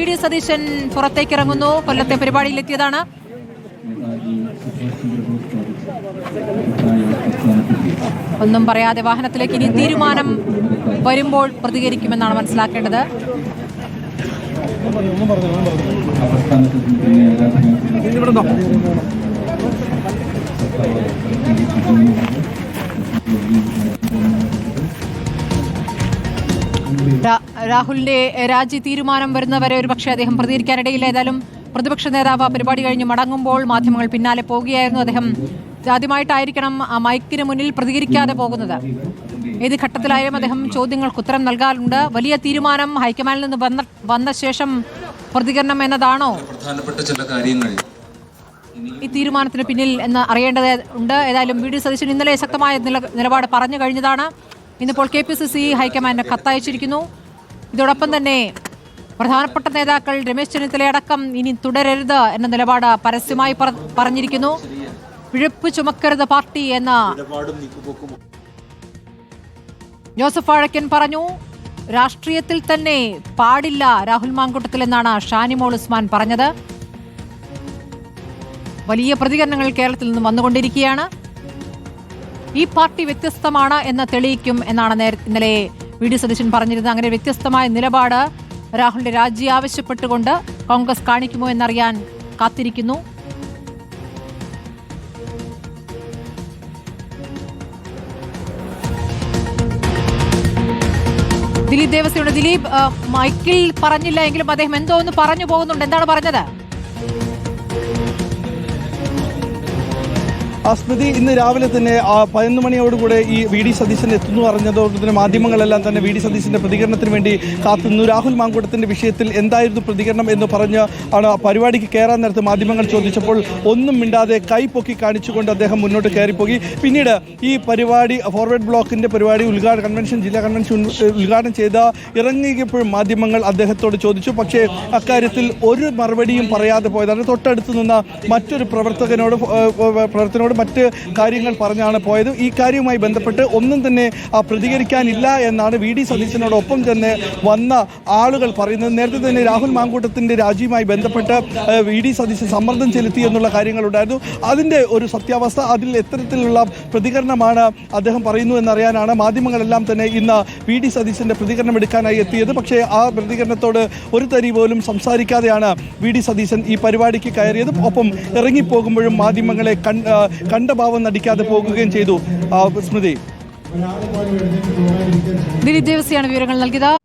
V D Satheesan പുറത്തേക്ക് ഇറങ്ങുന്നു കൊല്ലത്തെ പരിപാടിയിലെത്തിയതാണ്. ഒന്നും പറയാതെ വാഹനത്തിലേക്ക് ഇനി തീരുമാനം വരുമ്പോൾ പ്രതികരിക്കുമെന്നാണ് മനസ്സിലാക്കേണ്ടത്. രാഹുലിന്റെ രാജി തീരുമാനം വരുന്നവരെ ഒരു പക്ഷേ അദ്ദേഹം പ്രതികരിക്കാനിടയില്ല. ഏതായാലും പ്രതിപക്ഷ നേതാവ് പരിപാടി കഴിഞ്ഞ് മടങ്ങുമ്പോൾ മാധ്യമങ്ങൾ പിന്നാലെ പോവുകയായിരുന്നു അദ്ദേഹം ആദ്യമായിട്ടായിരിക്കണം ആ മൈക്കിന് മുന്നിൽ പ്രതികരിക്കാതെ പോകുന്നത്. ഏത് ഘട്ടത്തിലായാലും അദ്ദേഹം ചോദ്യങ്ങൾക്ക് ഉത്തരം നൽകാറുണ്ട്. വലിയ തീരുമാനം ഹൈക്കമാൻഡിൽ നിന്ന് വന്ന വന്ന ശേഷം പ്രതികരണം എന്നതാണോ? പ്രധാനപ്പെട്ട ചില കാര്യങ്ങൾ. ഈ തീരുമാനത്തിന് പിന്നിൽ എന്ന് അറിയേണ്ടത് ഉണ്ട്. ഏതായാലും വി ഡി സതീശൻ ഇന്നലെ ശക്തമായ നില- നിലപാട് പറഞ്ഞു കഴിഞ്ഞതാണ്. ഇന്നിപ്പോൾ കെ പി സി സി ഹൈക്കമാൻഡിന് കത്തയച്ചിരിക്കുന്നു. ഇതോടൊപ്പം തന്നെ പ്രധാനപ്പെട്ട നേതാക്കൾ രമേശ് ചെന്നിത്തലയടക്കം ഇനി തുടരരുത് എന്ന നിലപാട് പരസ്യമായി പറഞ്ഞിരിക്കുന്നു. പിഴപ്പ് ചുമക്കരുത് പാർട്ടി എന്ന ജോസഫ് വാഴക്കൻ പറഞ്ഞു രാഷ്ട്രീയത്തിൽ തന്നെ പാടില്ല രാഹുൽ മാങ്കൂട്ടത്തിൽ എന്നാണ് ഷാനിമോൾ ഉസ്മാൻ പറഞ്ഞത്. വലിയ പ്രതികരണങ്ങൾ കേരളത്തിൽ നിന്നും വന്നുകൊണ്ടിരിക്കുകയാണ്. ഈ പാർട്ടി വ്യത്യസ്തമാണ് എന്ന് തെളിയിക്കും എന്നാണ് ഇന്നലെ വി ഡി സതീശൻ പറഞ്ഞിരുന്നത് അങ്ങനെ വ്യത്യസ്തമായ നിലപാട് രാഹുലിന്റെ രാജി ആവശ്യപ്പെട്ടുകൊണ്ട് കോൺഗ്രസ് കാണിക്കുമോ എന്നറിയാൻ കാത്തിരിക്കുന്നു. ദിലീപ് ദേവസ്വയുടെ ദിലീപ് മൈക്കിൽ പറഞ്ഞില്ല എങ്കിലും അദ്ദേഹം എന്തോ ഒന്ന് പറഞ്ഞു പോകുന്നുണ്ട്. എന്താണ് പറഞ്ഞത്? സ്മൃതി ഇന്ന് രാവിലെ തന്നെ പതിനൊന്ന് മണിയോടുകൂടെ ഈ വി ഡി സതീശൻ എത്തുന്നു അറിഞ്ഞതോടെ തന്നെ മാധ്യമങ്ങളെല്ലാം തന്നെ വി ഡി സതീശന്റെ പ്രതികരണത്തിന് വേണ്ടി കാത്തുനിന്നു. രാഹുൽ മാങ്കൂട്ടത്തിന്റെ വിഷയത്തിൽ എന്തായിരുന്നു പ്രതികരണം എന്ന് പറഞ്ഞ് ആണ് പരിപാടിക്ക് കയറാൻ നേരത്ത് മാധ്യമങ്ങൾ ചോദിച്ചപ്പോൾ ഒന്നും മിണ്ടാതെ കൈ പൊക്കി കാണിച്ചുകൊണ്ട് അദ്ദേഹം മുന്നോട്ട് കയറിപ്പോയി. പിന്നീട് ഈ പരിപാടി ഫോർവേഡ് ബ്ലോക്കിന്റെ പരിപാടി ഉദ്ഘാടന കൺവെൻഷൻ ജില്ലാ കൺവെൻഷൻ ഉദ്- ഉദ്ഘാടനം ചെയ്ത ഇറങ്ങിയപ്പോഴും മാധ്യമങ്ങൾ അദ്ദേഹത്തോട് ചോദിച്ചു. പക്ഷേ അക്കാര്യത്തിൽ ഒരു മറുപടിയും പറയാതെ പോയതാണ്. തൊട്ടടുത്ത് നിന്ന മറ്റൊരു പ്രവർത്തകനോട് പ്രവർത്തനോട് മറ്റ് കാര്യങ്ങൾ പറഞ്ഞാണ് പോയത്. ഈ കാര്യവുമായി ബന്ധപ്പെട്ട് ഒന്നും തന്നെ പ്രതികരിക്കാനില്ല എന്നാണ് വി ഡി സതീശനോടൊപ്പം തന്നെ വന്ന ആളുകൾ പറയുന്നത്. നേരത്തെ തന്നെ രാഹുൽ മാങ്കൂട്ടത്തിന്റെ രാജിയുമായി ബന്ധപ്പെട്ട് വി ഡി സതീശൻ സമ്മർദ്ദം ചെലുത്തി എന്നുള്ള കാര്യങ്ങളുണ്ടായിരുന്നു. അതിന്റെ ഒരു സത്യാവസ്ഥ അതിൽ എത്തരത്തിലുള്ള പ്രതികരണമാണ് അദ്ദേഹം പറയുന്നു എന്നറിയാനാണ് മാധ്യമങ്ങളെല്ലാം തന്നെ ഇന്ന് വി ഡി സതീശന്റെ പ്രതികരണം എടുക്കാനായി എത്തിയത്. പക്ഷേ ആ പ്രതികരണത്തോട് ഒരു തരി പോലും സംസാരിക്കാതെയാണ് വി ഡി സതീശൻ ഈ പരിപാടിക്ക് കയറിയത്. ഒപ്പം ഇറങ്ങിപ്പോകുമ്പോഴും മാധ്യമങ്ങളെ കണ്ട ഭാവം നടിക്കാതെ പോകുകയും ചെയ്തു. സ്മൃതി. ദിലീപ് ദേവസിയാണ് വിവരങ്ങൾ നൽകിയത്.